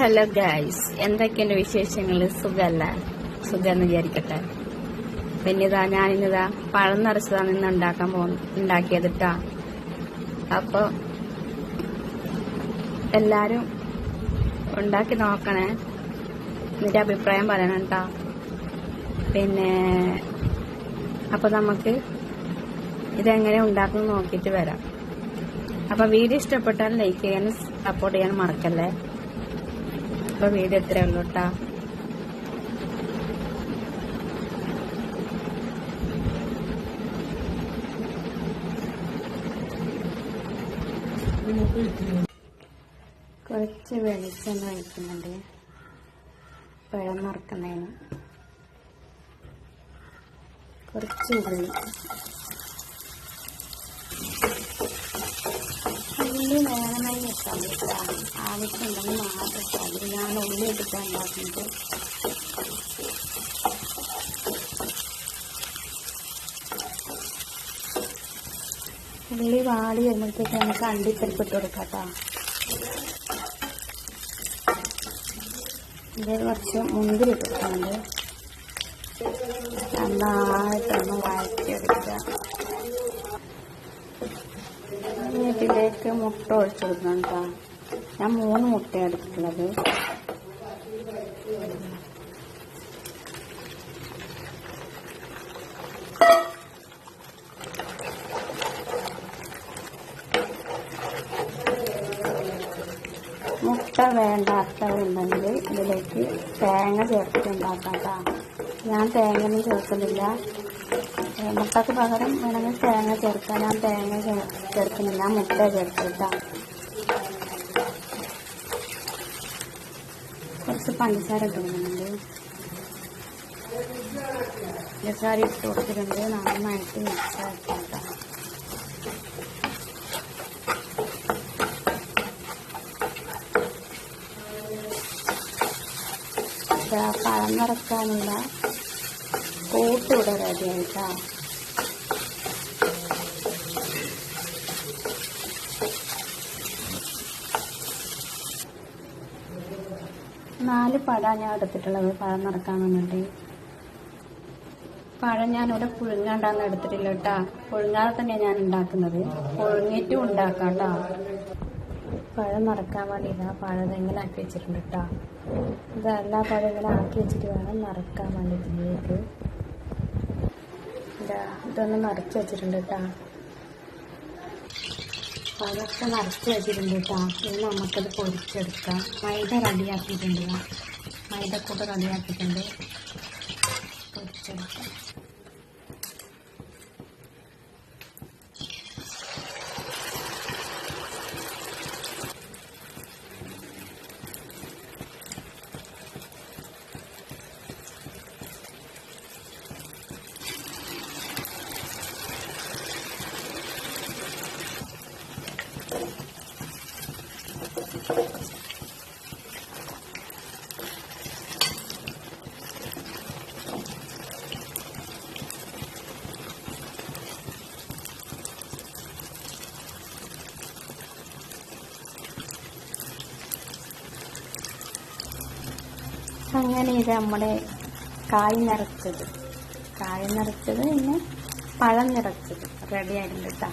Hello guys എന്തൊക്കെയുണ്ട് വിശേഷങ്ങൾ സുഖമല്ല സുഖമെന്ന് വിചാരിക്കട്ടെ. പിന്നെ ഇതാ ഞാനിന്നിതാ പഴം നിറച്ചതാണ് ഇന്ന് ഉണ്ടാക്കാൻ പോ ഉണ്ടാക്കിയത് ട്ടാ. അപ്പൊ എല്ലാരും ഉണ്ടാക്കി നോക്കണേ. എന്നിട്ട് അഭിപ്രായം പറയണം ട്ടാ. പിന്നെ അപ്പൊ നമുക്ക് ഇതെങ്ങനെ ഉണ്ടാക്കുന്നു നോക്കിയിട്ട് വരാം. അപ്പൊ വീഡിയോ ഇഷ്ടപ്പെട്ടാൽ ലൈക്ക് ചെയ്യാനും സപ്പോർട്ട് ചെയ്യാനും മറക്കല്ലേ? അപ്പൊ വീഡിയോ എത്ര ഉള്ളൂ കേട്ടാ കുറച്ച് വെളിച്ചെണ്ണ ഒഴിക്കുന്നുണ്ട്. പഴം മറക്കുന്നതിന്. കുറച്ച് ഉള്ളി. ഉള്ളി വേണമെന്ന് കേട്ടോ ആവശ്യമുണ്ടെങ്കിൽ മാത്രം ഞാൻ ഉള്ളി എടുക്കാൻ ഉണ്ടാക്കുന്നത്. ഉള്ളി വാടി വരുമ്പോഴത്തേക്ക് നമുക്ക് അണ്ടിപ്പരിപ്പിട്ട് കൊടുക്കാം കേട്ടോ. ഇത് കുറച്ച് മുന്തിരി ഇട്ടിട്ടുണ്ട് നന്നായിട്ടൊന്ന് വഴറ്റിയെടുക്കുക. ഇതിലേക്ക് മുട്ട ഒഴിച്ചു കൊടുക്കണം ഞാൻ മൂന്ന് മുട്ടയാണ് എടുത്തിട്ടുള്ളത് മുട്ട വേണ്ടാത്തവരുണ്ടെങ്കിൽ ഇതിലേക്ക് തേങ്ങ ചേർത്തിട്ട് ഉണ്ടാക്കാം കേട്ടോ ഞാൻ തേങ്ങയൊന്നും ചേർക്കുന്നില്ല. മുട്ടക്ക് പകരം വേണമെങ്കിൽ തേങ്ങ ചേർക്കാം. ഞാൻ തേങ്ങ ചേർക്കുന്നില്ല. മുട്ട ചേർക്കാം കുറച്ച് പഞ്ചസാര ഇട്ട് പഞ്ചസാര ഇട്ട് കൊടുത്തിട്ടുണ്ട്. നന്നായിട്ട് മിക്സ് ആക്കാം പഴം നിറക്കാനുള്ള കൂട്ട് ഇവിടെ നാല് പഴ ഞാൻ എടുത്തിട്ടുള്ളത് പഴം നിറക്കാൻ വേണ്ടിട്ട് പഴം ഞാനിവിടെ പുഴുങ്ങാണ്ടാന്ന് എടുത്തിട്ടില്ല കേട്ടാ പുഴുങ്ങാതെ തന്നെയാണ് ഞാൻ ഉണ്ടാക്കുന്നത്. പുഴുങ്ങിയിട്ടും ഉണ്ടാക്കാം കേട്ടോ പഴം നിറക്കാൻ വേണ്ടി ഇതാ പഴം ഇങ്ങനെ ആക്കി വെച്ചിട്ടുണ്ട് കേട്ടോ ഇതെല്ലാ പഴം ഇങ്ങനെ ആക്കി വെച്ചിട്ട് വേണം നിറക്കാൻ വേണ്ടി ഇതാ ഇതൊന്ന് മറിച്ച് വെച്ചിട്ടുണ്ട് കേട്ടോ. അതൊക്കെ മറിച്ച് വെച്ചിട്ടുണ്ട് കേട്ടോ. ഇനി നമുക്കത് പൊരിച്ചെടുക്കാം മൈദ റെഡിയാക്കിയിട്ടുണ്ട്. മൈദ കൂടെ റെഡിയാക്കിയിട്ടുണ്ട് പൊരിച്ചെടുക്കാം അങ്ങനെ ഇത് നമ്മുടെ കായ് നിറച്ചത്. കായ് നിറച്ചത് പിന്നെ പഴം നിറച്ചത്. റെഡി ആയിട്ടുണ്ട് കേട്ടോ